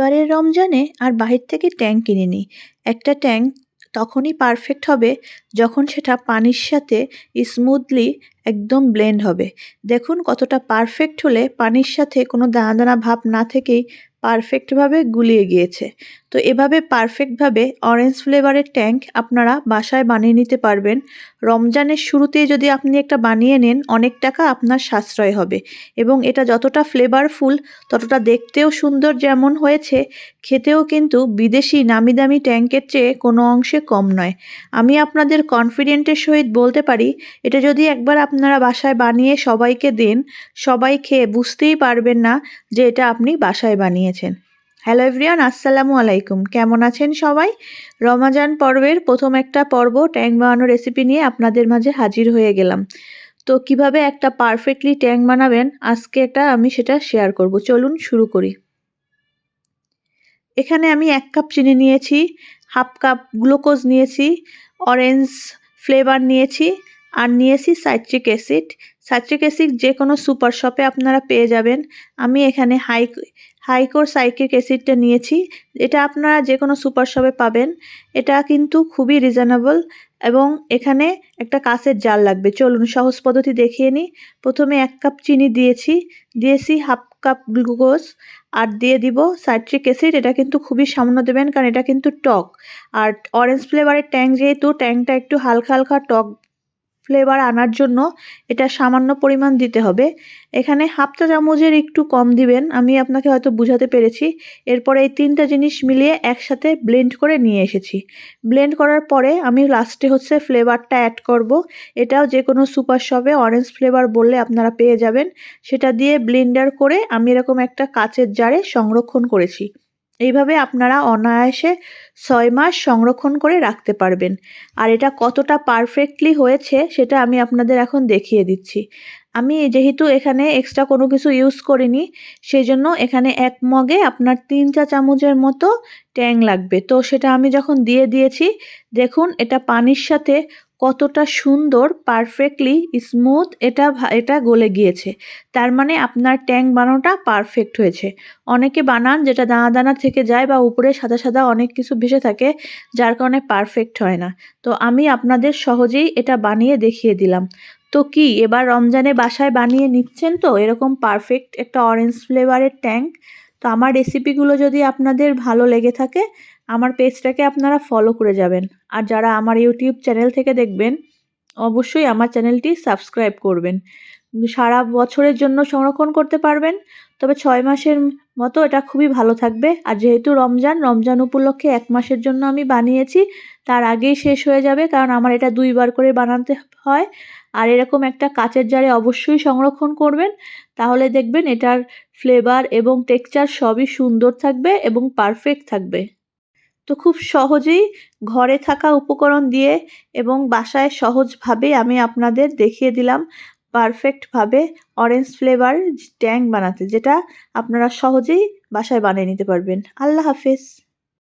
এবারের রমজানে আর বাহির থেকে ট্যাঙ্ক কিনে নিই একটা ট্যাঙ্ক তখনই পারফেক্ট হবে যখন সেটা পানির সাথে স্মুথলি একদম ব্লেন্ড হবে। দেখুন কতটা পারফেক্ট হলে পানির সাথে কোনো দানা দানা ভাব না থেকেই পারফেক্টভাবে গুলিয়ে গিয়েছে। তো এভাবে পারফেক্টভাবে অরেঞ্জ ফ্লেভারের ট্যাঙ্ক আপনারা বাসায় বানিয়ে নিতে পারবেন। রমজানের শুরুতেই যদি আপনি একটা বানিয়ে নেন, অনেক টাকা আপনার সাশ্রয় হবে এবং এটা যতটা ফ্লেভারফুল ততটা দেখতেও সুন্দর যেমন হয়েছে, খেতেও কিন্তু বিদেশি নামি দামি ট্যাঙ্কের চেয়ে কোনো অংশে কম নয়। আমি আপনাদের কনফিডেন্টের সহিত বলতে পারি, এটা যদি একবার আপনারা বাসায় বানিয়ে সবাইকে দেন, সবাই খেয়ে বুঝতেই পারবেন না যে এটা আপনি বাসায় বানিয়েছেন। হ্যালো এভরিয়ান আসসালামু আলাইকুম। কেমন আছেন সবাই? রমাজান পর্বের প্রথম একটা পর্ব ট্যাং বানানো রেসিপি নিয়ে আপনাদের মাঝে হাজির হয়ে গেলাম। তো কীভাবে একটা পারফেক্টলি ট্যাং বানাবেন, আজকে এটা আমি সেটা শেয়ার করব। চলুন শুরু করি। এখানে আমি এক কাপ চিনি নিয়েছি হাফ কাপ গ্লুকোজ নিয়েছি অরেঞ্জ ফ্লেভার নিয়েছি আর নিয়েছি সাইট্রিক অ্যাসিড সাইট্রিক অ্যাসিড যে কোনো সুপার শপে আপনারা পেয়ে যাবেন। আমি এখানে হাই হাইকোর সাইট্রিক অ্যাসিডটা নিয়েছি। এটা আপনারা যে কোনো সুপার শপে পাবেন। এটা কিন্তু খুবই রিজনেবল এবং এখানে একটা কাঁচের জাল লাগবে। চলুন সহজ পদ্ধতি দেখিয়ে নিই। প্রথমে এক কাপ চিনি দিয়েছি। দিয়েছি হাফ কাপ গ্লুকোজ আর দিয়ে দিব সাইট্রিক অ্যাসিড এটা কিন্তু খুবই সামান্য দেবেন কারণ এটা কিন্তু টক। আর অরেঞ্জ ফ্লেভারের ট্যাঙ্ক যেহেতু ট্যাঙ্কটা একটু হালকা হালকা টক ফ্লেভার আনার জন্য এটা সামান্য পরিমাণ দিতে হবে। এখানে হাফ চা চামচের একটু কম দিবেন, আমি আপনাকে হয়তো বুঝাতে পেরেছি। এরপরে এই তিনটা জিনিস মিলিয়ে একসাথে ব্লেন্ড করে নিয়ে এসেছি। ব্লেন্ড করার পরে আমি লাস্টে হচ্ছে ফ্লেভারটা অ্যাড করব। এটাও যে কোনো সুপার শপে অরেঞ্জ ফ্লেভার বললে আপনারা পেয়ে যাবেন। সেটা দিয়ে ব্লেন্ডার করে আমি এরকম একটা কাচের জারে সংরক্ষণ করেছি। এইভাবে আপনারা অনায়াসে ছয় মাস সংরক্ষণ করে রাখতে পারবেন। আর এটা কতটা পারফেক্টলি হয়েছে সেটা আমি আপনাদের এখন দেখিয়ে দিচ্ছি। আমি যেহেতু এখানে এক্সট্রা কোনো কিছু ইউজ করিনি সেই জন্য এখানে এক মগে আপনার তিন চা চামচের মতো ট্যাং লাগবে। তো সেটা আমি যখন দিয়ে দিয়েছি, দেখুন এটা পানির সাথে কতটা সুন্দর পারফেক্টলি স্মুথ এটা এটা গলে গিয়েছে। তার মানে আপনার ট্যাঙ্ক বানানোটা পারফেক্ট হয়েছে। অনেকে বানান যেটা দানা দানা থেকে যায় বা উপরে সাদা সাদা অনেক কিছু ভেসে থাকে, যার কারণে পারফেক্ট হয় না। তো আমি আপনাদের সহজেই এটা বানিয়ে দেখিয়ে দিলাম। তো কি, এবার রমজানে বাসায় বানিয়ে নিচ্ছেন তো? এরকম পারফেক্ট একটা অরেঞ্জ ফ্লেভারের ট্যাঙ্ক তো আমার রেসিপিগুলো যদি আপনাদের ভালো লেগে থাকে, আমার পেজটাকে আপনারা ফলো করে যাবেন। আর যারা আমার ইউটিউব চ্যানেল থেকে দেখবেন, অবশ্যই আমার চ্যানেলটি সাবস্ক্রাইব করবেন। সারা বছরের জন্য সংরক্ষণ করতে পারবেন, তবে ছয় মাসের মতো এটা খুবই ভালো থাকবে। আর যেহেতু রমজান রমজান উপলক্ষে এক মাসের জন্য আমি বানিয়েছি, তার আগেই শেষ হয়ে যাবে, কারণ আমার এটা দুইবার করে বানাতে হয়। আর এরকম একটা কাচের জারে অবশ্যই সংরক্ষণ করবেন। তাহলে দেখবেন এটার ফ্লেভার এবং টেক্সচার সবই সুন্দর থাকবে এবং পারফেক্ট থাকবে। তো খুব সহজেই ঘরে থাকা উপকরণ দিয়ে এবং বাসায় সহজভাবে আমি আপনাদের দেখিয়ে দিলাম পারফেক্টভাবে অরেঞ্জ ফ্লেভার ট্যাং বানাতে, যেটা আপনারা সহজেই বাসায় বানিয়ে নিতে পারবেন। আল্লাহ হাফেজ।